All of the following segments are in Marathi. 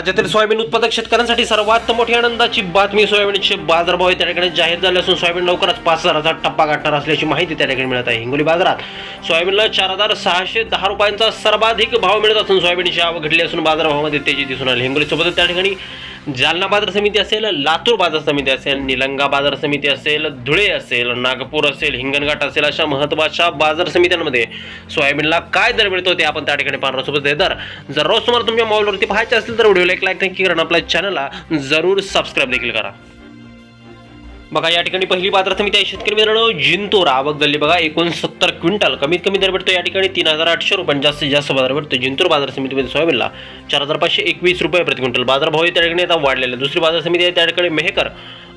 राज्यातील सोयाबीन उत्पादक शेतकऱ्यांसाठी सर्वात मोठी आनंदाची बातमी सोयाबीनचे बाजारभाव त्या ठिकाणी जाहीर झाले असून सोयाबीन लवकरच पाच हजाराचा टप्पा गाठणार असल्याची माहिती त्या ठिकाणी मिळत आहे. हिंगोली बाजारात सोयाबीनला चार हजार सहाशे दहा रुपयांचा सर्वाधिक भाव मिळत असून सोयाबीनची आवक घडली असून बाजारभावामध्ये तेजी दिसून आली. हिंगोलीसोबत त्या ठिकाणी जालना बाजार समिती असेल लातूर बाजार समिती असेल निलंगा बाजार समिती असेल धुळे असेल नागपूर असेल हिंगणघाट असेल अशा महत्त्वाच्या बाजार समित्यांमध्ये सोयाबीनला काय दर मिळतो ते आपण त्या ठिकाणी पाहणार सोबत दर जर रोज तुम्हाला तुमच्या मोबाईलवरती पाहायचे असेल तर व्हिडिओला एक लाईक नक्की करा आपल्या चॅनलला जरूर सबस्क्राईब देखील करा. बघा या ठिकाणी पहिली बाजार समिती आहे शेतकरी मित्रांनो जिंतूर. आवक झाली बघा एकोणसत्तर क्विंटल. कमीत कमी दर भेटतो या ठिकाणी तीन हजार आठशे रुपये. जास्तीत जास्त बाजार भेटतो जिंतूर बाजार समितीमध्ये सोयाबीनला. चार हजार पाचशे एकवीस रुपये प्रति क्विंटल. बाजारभाव त्या ठिकाणी आता वाढलेला दुसरी बाजार समिती आहे त्या ठिकाणी मेहकर.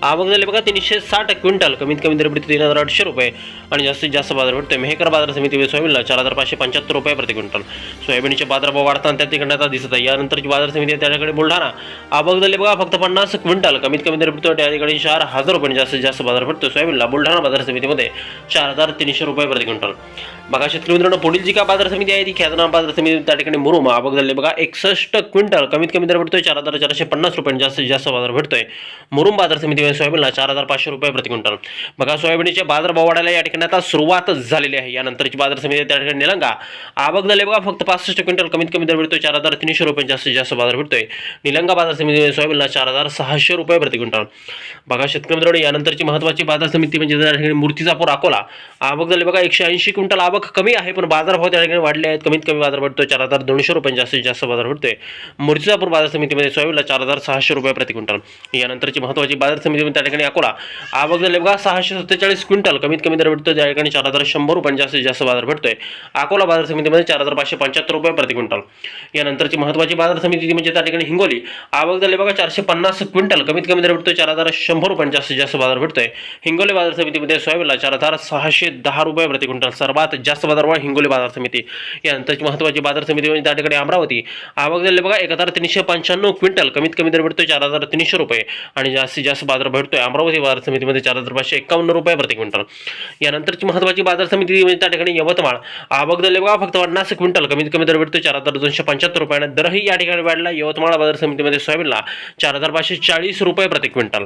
आवक झाली बघा तीनशे साठ क्विंटल. कमीत कमी दर तीन हजार आठशे रुपये. आणि जास्तीत जास्त बाजार भेटतो मेहकर बाजार समितीमध्ये सोयाबीनला चार हजार पाचशे पंच्याहत्तर रुपये प्रति क्विंटल. सोयाबीनचे बाजारभाव वाढताना त्या ठिकाणी आता दिसत आहे. यानंतरची बाजार समिती आहे त्या ठिकाणी बुलढाणा. आवक झाली बघा फक्त पन्नास क्विंटल. कमीत कमी दर भेटतो त्या ठिकाणी चार हजार रुपये जास्तीत जास्त बाजार भेटतो सोयाबीनला. बुलढाणा बाजार समितीमध्ये चार हजार तीनशे रुपये प्रति क्विंटल. बघा शेतकरी मित्रांनो पुढील जी का बाजार समिती आहे ती ख्यातनाम बाजार समिती त्या ठिकाणी मुरुम. आवक झाली बघा एकसष्ट क्विंटल. कमीत कमी दर भेटतोय चार हजार चारशे पन्नास रुपये जास्तीत जास्त बाजार भेटतोय. मुरुम बाजार समितीमध्ये सोयाबीनला चार हजार पाचशे रुपये प्रति क्विंटल. बघा सोयाबीनचे बाजार भाव वाढायला या ठिकाणी आता सुरुवात झालेली आहे. यानंतरची बाजार समिती त्या ठिकाणी निलंगा. आवक झाले बघा फक्त पासष्ट क्विंटल कमीत कमी दर भेटतोय चार हजार तीनशे रुपये जास्तीत जास्त बाजार भेटतोय निलंगा बाजार समितीमध्ये सोयाबीनला चार हजार सहाशे रुपये प्रति क्विंटल. बघा शेतकरी मित्रांनो यानंतरची महत्त्वाची बाजार समिती म्हणजे त्या ठिकाणी मूर्तिजापूर अकोला. आवक झाली बघा एकशे ऐंशी क्विंटल आवक कमी आहे पण बाजारभाव त्या ठिकाणी वाढले आहेत. कमीत कमी बाजार भेटतोय चार हजार दोनशे रुपये जास्तीत जास्त बाजार भेटतोय मूर्तिजापूर बाजार समितीमध्ये सोयाबीनला चार हजार सहाशे रुपये प्रति क्विंटल. यानंतरची महत्त्वाची बाजार समिती त्या ठिकाणी अकोला आवक झाली बघा सहाशे सत्तेचाळीस क्विंटल कमीत कमी दर भेटतोय त्या ठिकाणी चार हजार शंभर रुपये जास्तीत जास्त बाजार भेटतोय. अकोला बाजार समितीमध्ये चार हजार पाचशे पंच्याहत्तर रुपये प्रति क्विंटल. यानंतरची महत्त्वाची बाजार समिती म्हणजे त्या ठिकाणी हिंगोली. आवक झाली बघा चारशे पन्नास क्विंटल कमीत कमी दर भेटतोय चार हजार शंभर रुपये जास्तीत जास्त बाजार भेटतोय. हिंगोली बाजार समितीमध्ये सोयाबीनला चार हजार सहाशे दहा रुपये प्रति क्विंटल सर्वात जास्त बाजारभाव हिंगोली बाजार समिती. यानंतरची महत्त्वाची बाजार समिती म्हणजे त्या ठिकाणी अमरावती. आवक झाली बघा एक हजार तीनशे पंच्याण्णव क्विंटल कमीत कमी दर भेटतोय चार हजार तीनशे रुपये. आणि जास्तीत जास्त बाजार भेटतोय अमरावती बाजार समितीमध्ये चार हजार पाचशे एकावन्न रुपये प्रति क्विंटल. यानंतरची महत्त्वाची बाजार समिती म्हणजे त्या ठिकाणी यवतमाळ. आवक झाली बघा फक्त पन्नास क्विंटल. कमीत कमी दर भेटतोय चार हजार दोनशे पंच्याहत्तर रुपये. दरही या ठिकाणी वाढला. यवतमाळ बाजार समितीमध्ये सोयाबीनला चार हजार पाचशे चाळीस रुपये प्रति क्विंटल.